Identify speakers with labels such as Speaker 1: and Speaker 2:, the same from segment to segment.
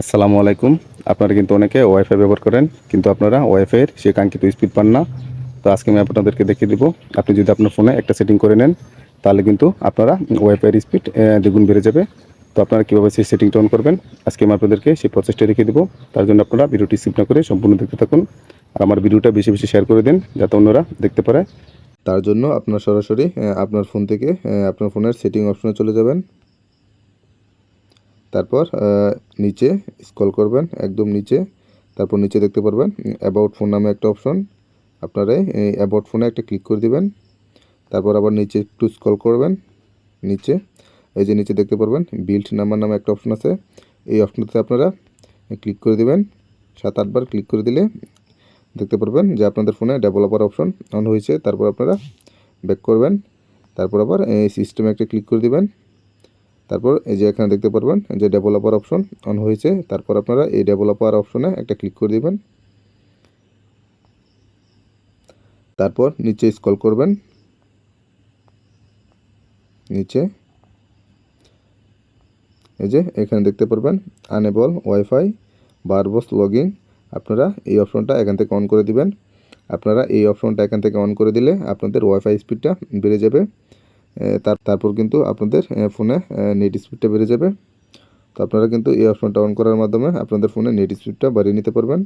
Speaker 1: আসসালামু আলাইকুম। আপনারা কিন্তু অনেকে ওয়াইফাই ব্যবহার করেন, কিন্তু আপনারা ওয়াইফাইয়ের সে কাঙ্ক্ষিত স্পিড পান না। তো আজকে আমি আপনাদেরকে দেখিয়ে দেবো, আপনি যদি আপনার ফোনে একটা সেটিং করে নেন, তাহলে কিন্তু আপনারা ওয়াইফাইয়ের স্পিড দ্বিগুণ বেড়ে যাবে। তো আপনারা কীভাবে সেই সেটিংটা অন করবেন, আজকে আমি আপনাদেরকে সেই প্রসেসটা রেখে দেবো। তার জন্য আপনারা ভিডিওটি স্কিপ না করে সম্পূর্ণ দেখতে থাকুন। আর আমার ভিডিওটা বেশি বেশি শেয়ার করে দিন, যাতে অন্যরা দেখতে পারে।
Speaker 2: তার জন্য আপনার সরাসরি আপনার ফোন থেকে আপনার ফোনের সেটিং অপশনে চলে যাবেন। তারপর নিচে স্ক্রল করবেন, একদম নিচে, তারপর নিচে দেখতে পারবেন অ্যাবাউট ফোন নামে একটা অপশন আপনারা এই অ্যাবাউট ফোনে একটা ক্লিক করে দিবেন, তারপর আবার নিচে একটু স্কল করবেন, নিচে, এই যে নিচে দেখতে পারবেন বিল্ড নাম্বার নামে একটা অপশন আছে, এই অপশনটাতে আপনারা ক্লিক করে দিবেন, সাত, আটবার ক্লিক করে দিলে দেখতে পারবেন যে আপনাদের ফোনে ডেভেলপার অপশন অন হয়েছে, তারপর আপনারা ব্যাক করবেন, তারপর আবার এই সিস্টেমে একটা ক্লিক করে দিবেন তারপর এই যে এখানে দেখতে পারবেন যে ডেভেলপার অপশন অন হয়েছে, তারপর আপনারা এই ডেভেলপার অপশনে একটা ক্লিক করে দিবেন। তারপর নিচে স্ক্রল করবেন। নিচে। এই যে এখানে দেখতে পারবেন আনেবল ওয়াইফাই বারবস লগইন আপনারা এই অপশনটা এখান থেকে অন করে দিবেন। আপনারা এই অপশনটা এখান থেকে অন করে দিলে আপনাদের ওয়াইফাই স্পিডটা বেড়ে যাবে। তার, তারপর কিন্তু আপনাদের ফোনে নেট স্পিডটা বেড়ে যাবে। তো আপনারা কিন্তু এই অপশনটা অন করার মাধ্যমে আপনাদের ফোনে নেট স্পিডটা বাড়িয়ে নিতে পারবেন।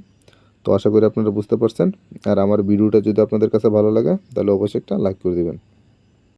Speaker 2: তো আশা করি আপনারা বুঝতে পারছেন। আর আমার ভিডিওটা যদি আপনাদের কাছে ভালো লাগে, তাহলে অবশ্যই একটা লাইক করে দিবেন।